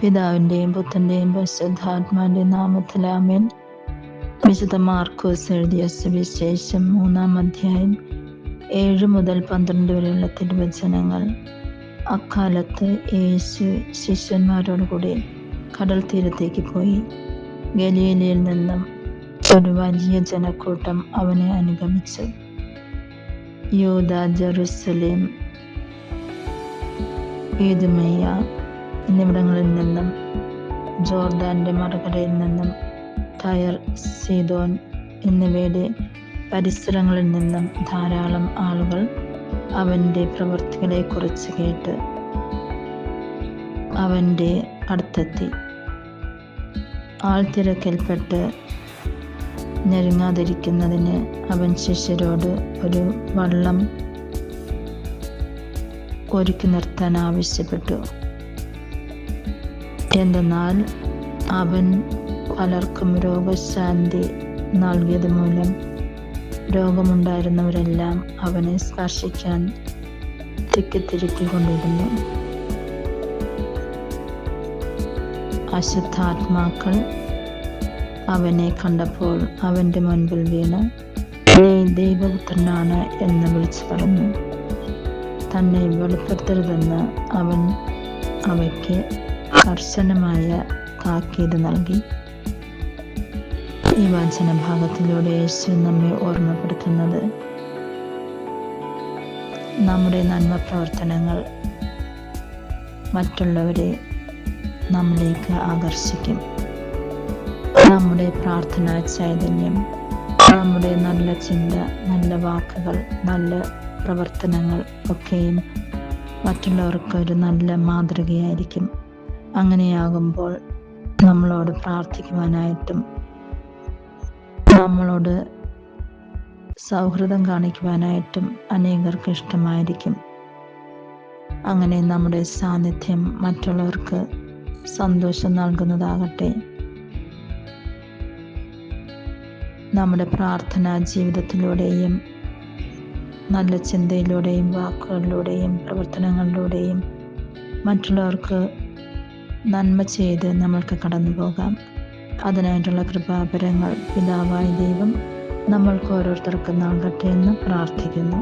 പിതാവിന്റെയും പുത്രന്റെയും പരിശുദ്ധാത്മാവിന്റെയും നാമത്തിലാമൻ വിശുദ്ധ മാർക്കോസ് എഴുതിയ സുവിശേഷം മൂന്നാം അധ്യായം ഏഴ് മുതൽ പന്ത്രണ്ട് വരെയുള്ള തിരുവചനങ്ങൾ. അക്കാലത്ത് യേശു ശിഷ്യന്മാരോടുകൂടി കടൽ തീരത്തേക്ക് പോയി. ഗലീലയിൽ നിന്നും ഒരു വലിയ ജനക്കൂട്ടം അവനെ അനുഗമിച്ചു. യൂത ജെറുസലേം ഈദുമയ്യ എന്നിവിടങ്ങളിൽ നിന്നും ജോർദാന്റെ മറുകരയിൽ നിന്നും ടയർ സീതോൻ എന്നിവയുടെ പരിസരങ്ങളിൽ നിന്നും ധാരാളം ആളുകൾ അവന്റെ പ്രവൃത്തികളെ കുറിച്ച് കേട്ട് അവന്റെ അടുത്തെത്തി. ആൾത്തിരക്കിൽപ്പെട്ട് ഞെരുങ്ങാതിരിക്കുന്നതിന് അവൻ ശിഷ്യരോട് ഒരു വള്ളം ഒരുക്കി നിർത്താൻ ആവശ്യപ്പെട്ടു. എന്തെന്നാൽ അവൻ പലർക്കും രോഗശാന്തി നൽകിയത് മൂലം രോഗമുണ്ടായിരുന്നവരെല്ലാം അവനെ സ്പർശിക്കാൻ തിക്കിത്തിരുക്കിക്കൊണ്ടിരുന്നു. അശുദ്ധാത്മാക്കൾ അവനെ കണ്ടപ്പോൾ അവന്റെ മുൻപിൽ വീണ് നീ ദൈവപുത്രനാണ് എന്ന് വിളിച്ചു പറഞ്ഞു. തന്നെ വെളിപ്പെടുത്തരുതെന്ന് അവൻ അവയ്ക്ക് കർശനമായ താക്കീത് നൽകി. ഈ വാചന ഭാഗത്തിലൂടെ യേശു നമ്മെ ഓർമ്മപ്പെടുത്തുന്നത് നമ്മുടെ നന്മ പ്രവർത്തനങ്ങൾ മറ്റുള്ളവരെ നമ്മിലേക്ക് ആകർഷിക്കും. നമ്മുടെ പ്രാർത്ഥനാ ചൈതന്യം നമ്മുടെ നല്ല ചിന്ത നല്ല വാക്കുകൾ നല്ല പ്രവർത്തനങ്ങൾ ഒക്കെയും മറ്റുള്ളവർക്ക് ഒരു നല്ല മാതൃകയായിരിക്കും. അങ്ങനെയാകുമ്പോൾ നമ്മളോട് പ്രാർത്ഥിക്കുവാനായിട്ടും നമ്മളോട് സൗഹൃദം കാണിക്കുവാനായിട്ടും അനേകർക്ക് ഇഷ്ടമായിരിക്കും. അങ്ങനെ നമ്മുടെ സാന്നിധ്യം മറ്റുള്ളവർക്ക് സന്തോഷം നൽകുന്നതാകട്ടെ. നമ്മുടെ പ്രാർത്ഥനാ ജീവിതത്തിലൂടെയും നല്ല ചിന്തയിലൂടെയും വാക്കുകളിലൂടെയും പ്രവർത്തനങ്ങളിലൂടെയും മറ്റുള്ളവർക്ക് നന്മ ചെയ്ത് നമ്മൾക്ക് കടന്നു പോകാം അതിനായിട്ടുള്ള കൃപാപരങ്ങൾ പിതാവായ ദൈവം നമ്മൾക്ക് ഓരോരുത്തർക്കും നൽകട്ടെ എന്ന് പ്രാർത്ഥിക്കുന്നു.